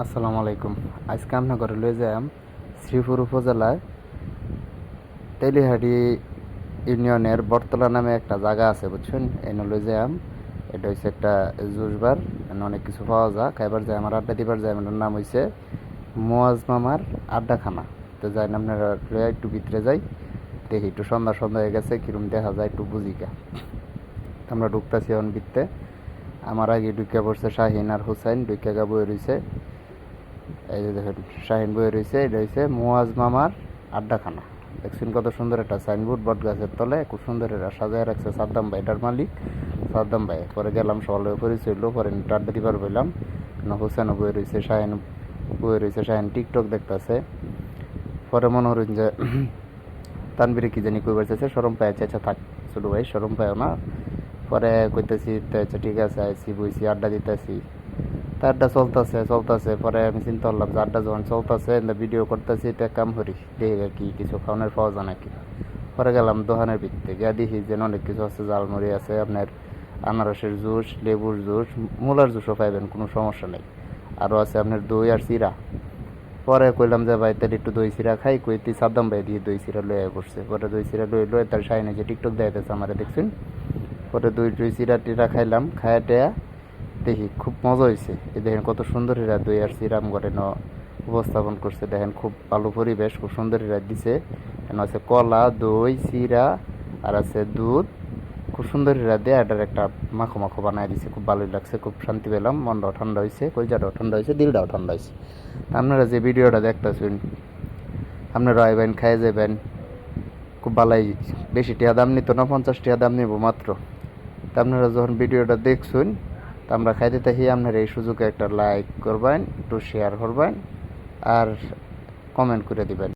আসসালামু আলাইকুম। আজকে করে লয়ে যাম শ্রীপুর উপজেলায় তেলিহাটি ইউনিয়নের বটতলা নামে একটা জায়গা আছে, বুঝছেন? এনে লয়ে যাম এটা হচ্ছে একটা জুসবার অনেক কিছু পাওয়া যায় খাইবার যায় আমার আড্ডা দিবার যায় আমার নাম হচ্ছে মোয়াজ মামার আড্ডাখানা। তো যাই না আপনারা লইয়া একটু ভিতরে যাই। দেখি একটু সন্ধ্যা সন্ধ্যা হয়ে গেছে, কিরম দেখা যায় একটু বুঝিকা আমরা ঢুকতেছি এখন আমার আগে ঢুকে পড়ছে শাহিন আর হুসাইন। ঢুকে গা বই রয়েছে এই যে দেখেন, শাহিন বয়ে রয়েছে, এটা হচ্ছে মুয়াজ মামার আড্ডাখানা। দেখছেন কত সুন্দর একটা সাইনবোর্ড বট গাছের তলে, খুব সুন্দর এটা সাজায় রাখছে সাদ্দাম ভাই, এটার মালিক সাদ্দাম ভাই। পরে গেলাম সকালে পরিচয় হইল, পরে আড্ডা দিবার বললাম হুসেনও বয়ে রয়েছে, শাহিন বয়ে রয়েছে, শাহিন টিকটক দেখতেছে। পরে মনে হলেন যে তানবিরে কি জানি কইবার চাইছে সরম পায়, চাইছে থাক, ছোটো ভাই সরম পায় না। পরে কইতেছি আচ্ছা ঠিক আছে আইসি বইছি, আড্ডা দিতেছি। তা আড্ডা চলতেছে চলতেছে। পরে আমি চিন্তা করলাম যে আড্ডা যখন চলতেছে ভিডিও করতেছি, এটা কাম করি। দেখি কি, কিছু খাওয়ানোর পাওয়া যায় নাকি। পরে গেলাম দোকানের ভিত্তিতে। গিয়ে দেখি যেন অনেক কিছু আছে জালমুড়ি আছে, আপনার আনারসের জুস, লেবুর জুস, মূলার জুসও পাইবেন, কোনো সমস্যা নেই। আরও আছে আপনার দই আর চিরা। পরে কইলাম যে ভাই, তাহলে একটু দই চিরা খাই, কই তুই সাদ্দাম ভাই দিয়ে দই চিরা লয়ে পড়ছে পরে দই চিরা লয়ে লয়ে তার সাইনে যে টিকটক দেখাইতেছে আমার, দেখছেন? পরে দই দই চিরা টিরা খাইলাম খায়া টেয়া দেখি, খুব মজা হয়েছে এই দেখেন কত সুন্দর এরা দই আর চিরাম করে ন উপস্থাপন করছে। দেখেন খুব ভালো পরিবেশ, খুব সুন্দর এরা দিছে। এখানে আছে কলা, দই, চিরা, আর আছে দুধ। খুব সুন্দর এরা দিয়ে এটার একটা মাখো মাখো বানায় দিছে। খুব ভালোই লাগছে, খুব শান্তি পেলাম। মনটাও ঠান্ডা হয়েছে কলজাটাও ঠান্ডা হয়েছে দিলটাও ঠান্ডা হয়েছে আপনারা যে ভিডিওটা দেখতেছেন, আপনারা আইবেন খাই যাবেন খুব ভালোই, বেশি টিয়া দাম নিত না, পঞ্চাশ টিয়া দাম নিব মাত্র। তা আপনারা যখন ভিডিওটা দেখছেন তা আমরা খাইতে থাকি আপনার এই সুযোগে একটা লাইক করবেন, একটু শেয়ার করবেন, আর কমেন্ট করে দিবেন।